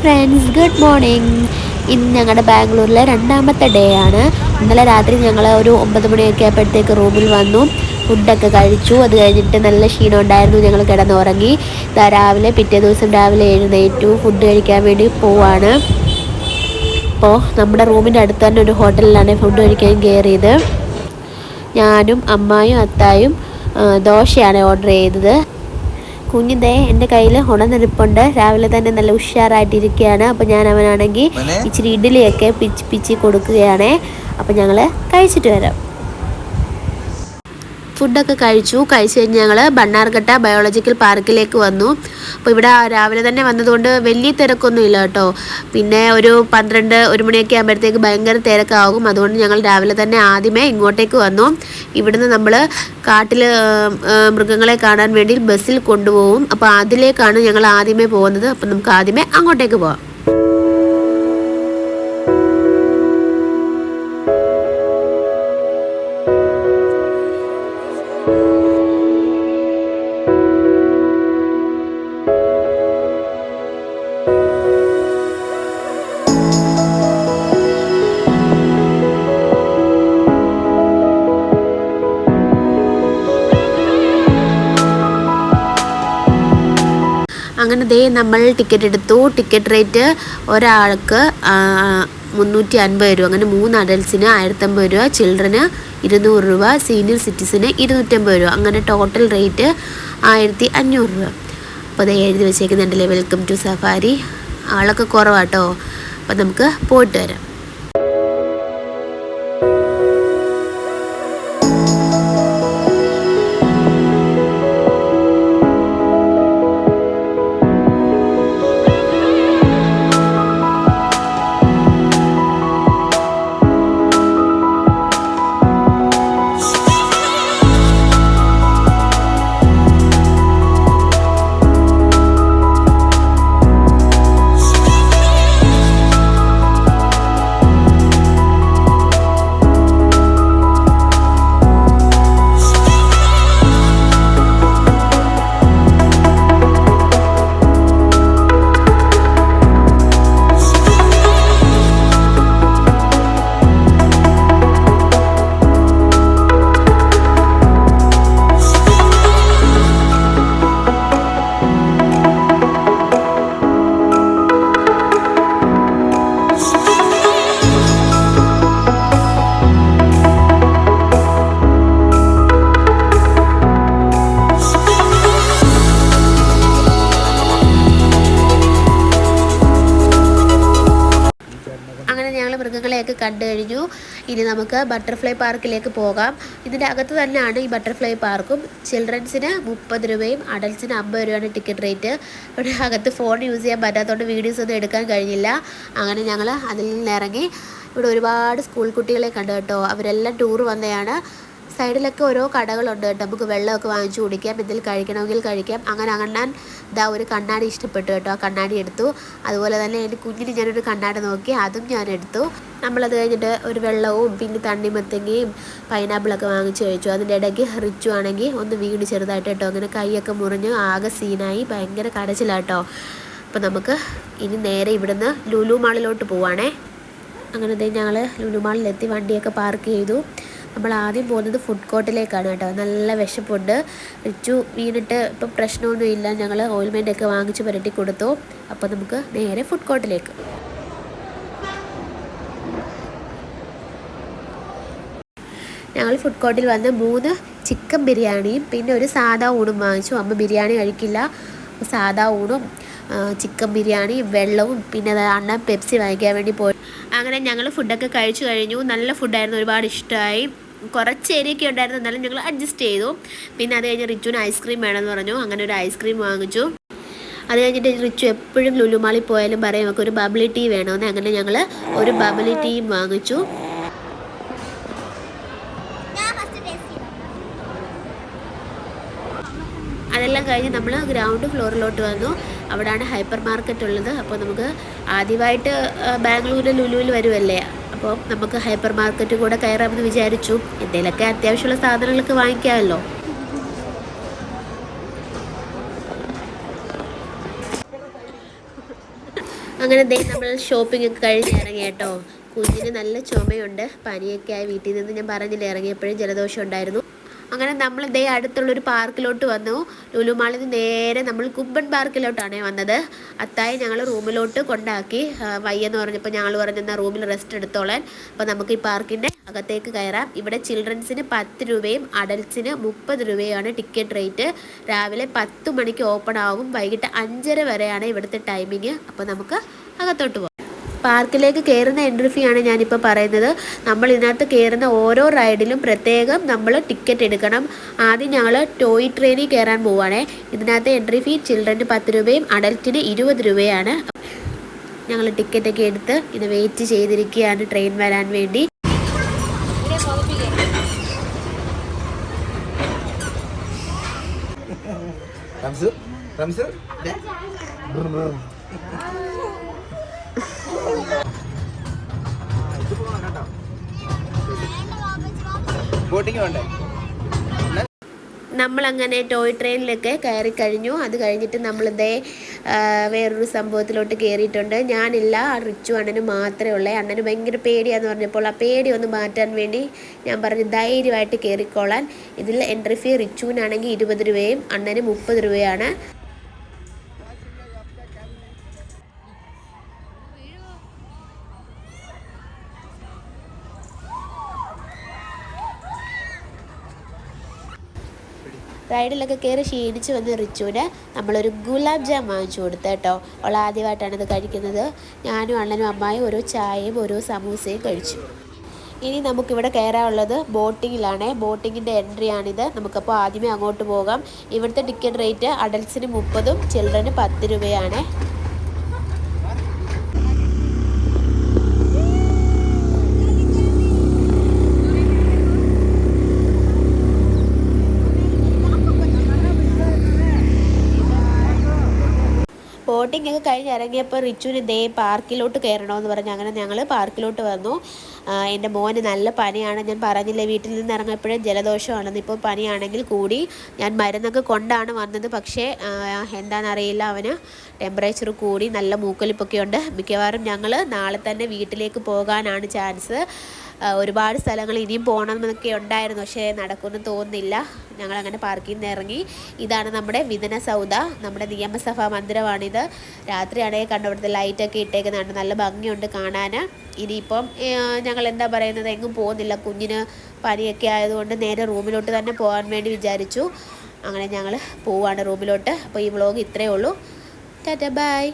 Friends good morning ഇന്ന് ഞങ്ങളുടെ ബാംഗ്ലൂരിലെ രണ്ടാമത്തെ ഡേ ആണ്. ഇന്നലെ രാത്രി ഞങ്ങൾ ഒരു ഒമ്പത് മണിയൊക്കെ ആയപ്പോഴത്തേക്ക് റൂമിൽ വന്നു. ഫുഡൊക്കെ കഴിച്ചു. അത് കഴിഞ്ഞിട്ട് നല്ല ക്ഷീണം ഉണ്ടായിരുന്നു. ഞങ്ങൾ കിടന്നുറങ്ങി. രാവിലെ പിറ്റേ ദിവസം രാവിലെ എഴുന്നേറ്റു. ഫുഡ് കഴിക്കാൻ വേണ്ടി പോവാണ്. അപ്പോൾ നമ്മുടെ റൂമിന്റെ അടുത്ത് തന്നെ ഒരു ഹോട്ടലിലാണ് ഫുഡ് കഴിക്കാൻ കയറിയത് ഞാനും അമ്മായും അത്തായും ദോശയാണ് ഓർഡർ ചെയ്തത്. കുഞ്ഞിതേ എന്റെ കയ്യിൽ ഉണന്നിരിപ്പുണ്ട് രാവിലെ തന്നെ നല്ല ഉഷാറായിട്ടിരിക്കുകയാണ്. അപ്പോൾ ഞാൻ അവനാണെങ്കിൽ? ഇച്ചിരി ഇഡ്ഡലിയൊക്കെ പിച്ച് പിച്ച് കൊടുക്കുകയാണ്. അപ്പോൾ ഞങ്ങൾ കഴിച്ചിട്ട് വരാം. ഫുഡൊക്കെ കഴിച്ചു. കഴിച്ചു കഴിഞ്ഞ് ഞങ്ങൾ ബണ്ണാർഘട്ട ബയോളജിക്കൽ പാർക്കിലേക്ക് വന്നു. അപ്പോൾ ഇവിടെ രാവിലെ തന്നെ വന്നതുകൊണ്ട് വലിയ തിരക്കൊന്നും ഇല്ല കേട്ടോ. പിന്നെ ഒരു പന്ത്രണ്ട് ഒരു മണിയൊക്കെ ആകുമ്പോഴത്തേക്ക് ഭയങ്കര തിരക്കാകും. അതുകൊണ്ട് ഞങ്ങൾ രാവിലെ തന്നെ ആദ്യമേ ഇങ്ങോട്ടേക്ക് വന്നു. ഇവിടുന്ന് നമ്മൾ കാട്ടിൽ മൃഗങ്ങളെ കാണാൻ വേണ്ടി ബസ്സിൽ കൊണ്ടുപോകും. അപ്പോൾ അതിലേക്കാണ് ഞങ്ങൾ ആദ്യമേ പോകുന്നത്. അപ്പോൾ നമുക്ക് ആദ്യമേ അങ്ങോട്ടേക്ക് പോവാം. അങ്ങനെ ദേ നമ്മൾ ടിക്കറ്റ് എടുത്തു. ടിക്കറ്റ് റേറ്റ് ഒരാൾക്ക് മുന്നൂറ്റി അൻപത് രൂപ. അങ്ങനെ മൂന്ന് അഡൽസിന് ആയിരത്തമ്പത് രൂപ ചിൽഡ്രന് ഇരുന്നൂറ് രൂപ സീനിയർ സിറ്റിസിന് ഇരുന്നൂറ്റമ്പത് രൂപ. അങ്ങനെ ടോട്ടൽ റേറ്റ് ആയിരത്തി അഞ്ഞൂറ് രൂപ. അപ്പോൾ അത് എഴുതി വെച്ചേക്കുന്നുണ്ടല്ലേ വെൽക്കം ടു സഫാരി ആളൊക്കെ കുറവാട്ടോ. അപ്പോൾ നമുക്ക് പോയിട്ട് വരാം. മൃഗങ്ങളെയൊക്കെ കണ്ടു കഴിഞ്ഞു. ഇനി നമുക്ക് ബട്ടർഫ്ലൈ പാർക്കിലേക്ക് പോകാം. ഇതിന്റെ അകത്ത് തന്നെയാണ് ഈ ബട്ടർഫ്ലൈ പാർക്കും. ചിൽഡ്രൻസിന് മുപ്പത് രൂപയും അഡൽസിന് അമ്പത് രൂപയാണ് ടിക്കറ്റ് റേറ്റ്. ഇവിടെ അകത്ത് ഫോൺ യൂസ് ചെയ്യാൻ പറ്റാത്തതുകൊണ്ട് വീഡിയോസ് ഒന്നും എടുക്കാൻ കഴിഞ്ഞില്ല. അങ്ങനെ ഞങ്ങൾ അതിൽ നിന്ന് ഇറങ്ങി. ഇവിടെ ഒരുപാട് സ്കൂൾ കുട്ടികളെ കണ്ടു കേട്ടോ. അവരെല്ലാം ടൂർ വന്നതാണ്. സൈഡിലൊക്കെ ഓരോ കടകളുണ്ട് കേട്ടോ. നമുക്ക് വെള്ളമൊക്കെ വാങ്ങിച്ചു കുടിക്കാം എന്തെങ്കിലും കഴിക്കണമെങ്കിൽ കഴിക്കാം. അങ്ങനെ അണ്ണാൻ ഇതാ ഒരു കണ്ണാടി ഇഷ്ടപ്പെട്ടു കേട്ടോ. ആ കണ്ണാടി എടുത്തു. അതുപോലെ തന്നെ എന്റെ കുഞ്ഞിന് ഞാനൊരു കണ്ണാടി നോക്കി അതും ഞാൻ എടുത്തു. നമ്മളത് കഴിഞ്ഞിട്ട് ഒരു വെള്ളവും പിന്നെ തണ്ണിമത്തങ്ങയും പൈനാപ്പിളൊക്കെ വാങ്ങിച്ചു കഴിച്ചു. അതിന്റെ ഇടയ്ക്ക് റിച്ചു ആണെങ്കിൽ ഒന്ന് വീട് ചെറുതായിട്ട് കേട്ടോ. അങ്ങനെ കൈയൊക്കെ മുറിഞ്ഞു ആകെ സീനായി. ഭയങ്കര കരച്ചിലാട്ടോ അപ്പോൾ നമുക്ക് ഇനി നേരെ ഇവിടുന്ന് ലുലു മാളിലോട്ട് പോവാണേ. അങ്ങനെ ഞങ്ങൾ ലുലു മാളിലെത്തി വണ്ടിയൊക്കെ പാർക്ക് ചെയ്തു. നമ്മൾ ആദ്യം പോകുന്നത് ഫുഡ് കോർട്ടിലേക്കാണ് കേട്ടോ. നല്ല വിശപ്പുണ്ട്. റിച്ചു വീണിട്ട് ഇപ്പം പ്രശ്നമൊന്നും ഇല്ല ഞങ്ങൾ ഓയിൽമെന്റ് ഒക്കെ വാങ്ങിച്ച് പുരട്ടി കൊടുത്തു. അപ്പോൾ നമുക്ക് നേരെ ഫുഡ് കോർട്ടിലേക്ക് ഞങ്ങൾ ഫുഡ് കോർട്ടിൽ വന്ന് മൂന്ന് ചിക്കൻ ബിരിയാണിയും പിന്നെ ഒരു സാധാ ഊണും വാങ്ങിച്ചു. അമ്മ ബിരിയാണി കഴിക്കില്ല. സാധാ ഊണും ചിക്കൻ ബിരിയാണി വെള്ളവും പിന്നെ അണ്ണ പെപ്സി വാങ്ങിക്കാൻ വേണ്ടി പോയി. അങ്ങനെ ഞങ്ങൾ ഫുഡൊക്കെ കഴിച്ചു കഴിഞ്ഞു. നല്ല ഫുഡായിരുന്നു ഒരുപാട് ഇഷ്ടമായി. കുറച്ച് ഏരിയൊക്കെ ഉണ്ടായിരുന്നു. എന്നാലും ഞങ്ങൾ അഡ്ജസ്റ്റ് ചെയ്തു. പിന്നെ അത് കഴിഞ്ഞ് റിച്ചുവിന് ഐസ്ക്രീം വേണമെന്ന് പറഞ്ഞു. അങ്ങനെ ഒരു ഐസ്ക്രീം വാങ്ങിച്ചു. അത് കഴിഞ്ഞിട്ട് റിച്ചു എപ്പോഴും ലുലുമാളി പോയാലും പറയും നമുക്ക് ഒരു ബബിളി ടീ വേണമെന്ന്. അങ്ങനെ ഞങ്ങൾ ഒരു ബബിളി ടീയും വാങ്ങിച്ചു. അതെല്ലാം കഴിഞ്ഞ് നമ്മൾ ഗ്രൗണ്ട് ഫ്ലോറിലോട്ട് വന്നു. അവിടെയാണ് ഹൈപ്പർ മാർക്കറ്റ് ഉള്ളത്. അപ്പോൾ നമുക്ക് ആദ്യമായിട്ട് ബാംഗ്ലൂരിൽ ലുലുവിൽ വരുമല്ലേ അപ്പോൾ നമുക്ക് ഹൈപ്പർ മാർക്കറ്റ് കൂടെ കയറാമെന്ന് വിചാരിച്ചു. എന്തെങ്കിലുമൊക്കെ അത്യാവശ്യമുള്ള സാധനങ്ങളൊക്കെ വാങ്ങിക്കാമല്ലോ. അങ്ങനെ ദേ നമ്മൾ ഷോപ്പിംഗ് ഒക്കെ കഴിഞ്ഞ് ഇറങ്ങി കേട്ടോ. കുഞ്ഞിന് നല്ല ചുമയുണ്ട്. പനിയൊക്കെ ആയി വീട്ടിൽ നിന്ന് ഞാൻ പറഞ്ഞില്ല ഇറങ്ങിയപ്പോഴും ജലദോഷം ഉണ്ടായിരുന്നു. അങ്ങനെ നമ്മൾ ദേ അടുത്തുള്ളൊരു പാർക്കിലോട്ട് വന്നു. ലുലുമാളിന് നേരെ നമ്മൾ കുമ്പൻ പാർക്കിലോട്ടാണ് വന്നത്. അത്തായി ഞങ്ങൾ റൂമിലോട്ട് കൊണ്ടാക്കി. വയ്യെന്ന് പറഞ്ഞപ്പോൾ ഞങ്ങൾ പറഞ്ഞെന്നാൽ റൂമിൽ റെസ്റ്റ് എടുത്തോളാൻ. അപ്പോൾ നമുക്ക് ഈ പാർക്കിന്റെ അകത്തേക്ക് കയറാം. ഇവിടെ ചിൽഡ്രൻസിന് പത്ത് രൂപയും അഡൽട്സിന് മുപ്പത് രൂപയാണ് ടിക്കറ്റ് റേറ്റ്. രാവിലെ പത്ത് മണിക്ക് ഓപ്പൺ ആകും വൈകിട്ട് അഞ്ചര വരെയാണ് ഇവിടുത്തെ ടൈമിങ് അപ്പോൾ നമുക്ക് അകത്തോട്ട് പോകാം പാർക്കിലേക്ക് കയറുന്ന എൻട്രി ഫീ ആണ് ഞാനിപ്പോൾ പറയുന്നത്. നമ്മൾ ഇതിനകത്ത് കയറുന്ന ഓരോ റൈഡിലും പ്രത്യേകം നമ്മൾ ടിക്കറ്റ് എടുക്കണം. ആദ്യം ഞങ്ങൾ ടോയ് ട്രെയിനിൽ കയറാൻ പോവുകയാണേ ഇതിനകത്ത് എൻട്രി ഫീ ചിൽഡ്രന് പത്ത് രൂപയും അഡൽറ്റിന് ഇരുപത് രൂപയാണ്. ഞങ്ങൾ ടിക്കറ്റൊക്കെ എടുത്ത് ഇത് വെയിറ്റ് ചെയ്തിരിക്കുകയാണ് ട്രെയിൻ വരാൻ വേണ്ടി. റംസ് റംസ്. ദേ. നമ്മളങ്ങനെ ടോയ് ട്രെയിനിലൊക്കെ കയറി കഴിഞ്ഞു. അത് കഴിഞ്ഞിട്ട് നമ്മളിതേ വേറൊരു സംഭവത്തിലോട്ട് കയറിയിട്ടുണ്ട്. ഞാനില്ല ആ റിച്ചു അണ്ണന് മാത്രമേ ഉള്ളേ. അണ്ണന് ഭയങ്കര പേടിയാന്ന് പറഞ്ഞപ്പോൾ ആ പേടി ഒന്ന് മാറ്റാൻ വേണ്ടി ഞാൻ പറഞ്ഞു ധൈര്യമായിട്ട് കയറിക്കോളാൻ. ഇതിൽ എൻട്രി ഫീ റിച്ചുവിനാണെങ്കിൽ ഇരുപത് രൂപയും അണ്ണന് മുപ്പത് രൂപയാണ്. റൈഡിലൊക്കെ കയറി ക്ഷീണിച്ച് വന്ന് റിച്ചുവിന് നമ്മളൊരു ഗുലാബ് ജാം വാങ്ങിച്ചു കൊടുത്തു കേട്ടോ. അവൾ ആദ്യമായിട്ടാണ് ഇത് കഴിക്കുന്നത്. ഞാനും അണ്ണനും അമ്മായും ഓരോ ചായയും ഓരോ സമൂസയും കഴിച്ചു. ഇനി നമുക്കിവിടെ കയറാനുള്ളത് ബോട്ടിങ്ങിലാണ്. ബോട്ടിങ്ങിന്റെ എൻട്രി ആണിത് നമുക്കപ്പോൾ ആദ്യമേ അങ്ങോട്ട് പോകാം. ഇവിടുത്തെ ടിക്കറ്റ് റേറ്റ് അഡൽസിന് മുപ്പതും ചിൽഡ്രന് പത്ത് രൂപയാണ്. ബോട്ടിംഗ് ഒക്കെ കഴിഞ്ഞ് ഇറങ്ങിയപ്പോൾ റിച്ചുവിന് ദേ പാർക്കിലോട്ട് കയറണമെന്ന് പറഞ്ഞ്. അങ്ങനെ ഞങ്ങൾ പാർക്കിലോട്ട് വന്നു. എന്റെ മോന് നല്ല പനിയാണ്. ഞാൻ പറഞ്ഞില്ലേ വീട്ടിൽ നിന്ന് ഇറങ്ങിയപ്പോഴും ജലദോഷമാണെന്ന്. ഇപ്പോൾ പനിയാണെങ്കിൽ കൂടി ഞാൻ മരുന്നൊക്കെ കൊണ്ടാണ് വന്നത്. പക്ഷേ എന്താണെന്നറിയില്ല അവന്. ടെമ്പറേച്ചർ കൂടി നല്ല മൂക്കൊലിപ്പൊക്കെ ഉണ്ട് മിക്കവാറും ഞങ്ങൾ നാളെ തന്നെ വീട്ടിലേക്ക് പോകാനാണ് ചാൻസ്. ഒരുപാട് സ്ഥലങ്ങൾ ഇനിയും പോകണമെന്നൊക്കെ ഉണ്ടായിരുന്നു പക്ഷേ നടക്കുമെന്ന് തോന്നുന്നില്ല. ഞങ്ങൾ അങ്ങനെ പാർക്കിൽ നിന്ന് ഇറങ്ങി. ഇതാണ് നമ്മുടെ വിദന സൗദ നമ്മുടെ നിയമസഭാ മന്ദിരമാണിത്. രാത്രിയാണെങ്കിൽ കണ്ട ഇവിടുത്തെ ലൈറ്റൊക്കെ ഇട്ടേക്കുന്നുണ്ട് നല്ല ഭംഗിയുണ്ട് കാണാൻ ഇനിയിപ്പം ഞങ്ങൾ എന്താ പറയുന്നത്? എങ്ങും പോകുന്നില്ല. കുഞ്ഞിന് പനിയൊക്കെ ആയതുകൊണ്ട് നേരെ റൂമിലോട്ട് തന്നെ പോകാൻ വേണ്ടി വിചാരിച്ചു. അങ്ങനെ ഞങ്ങൾ പോവാണ് റൂമിലോട്ട്. അപ്പോൾ ഈ വ്ളോഗ് ഇത്രയേ ഉള്ളൂ. ടാറ്റ ബൈ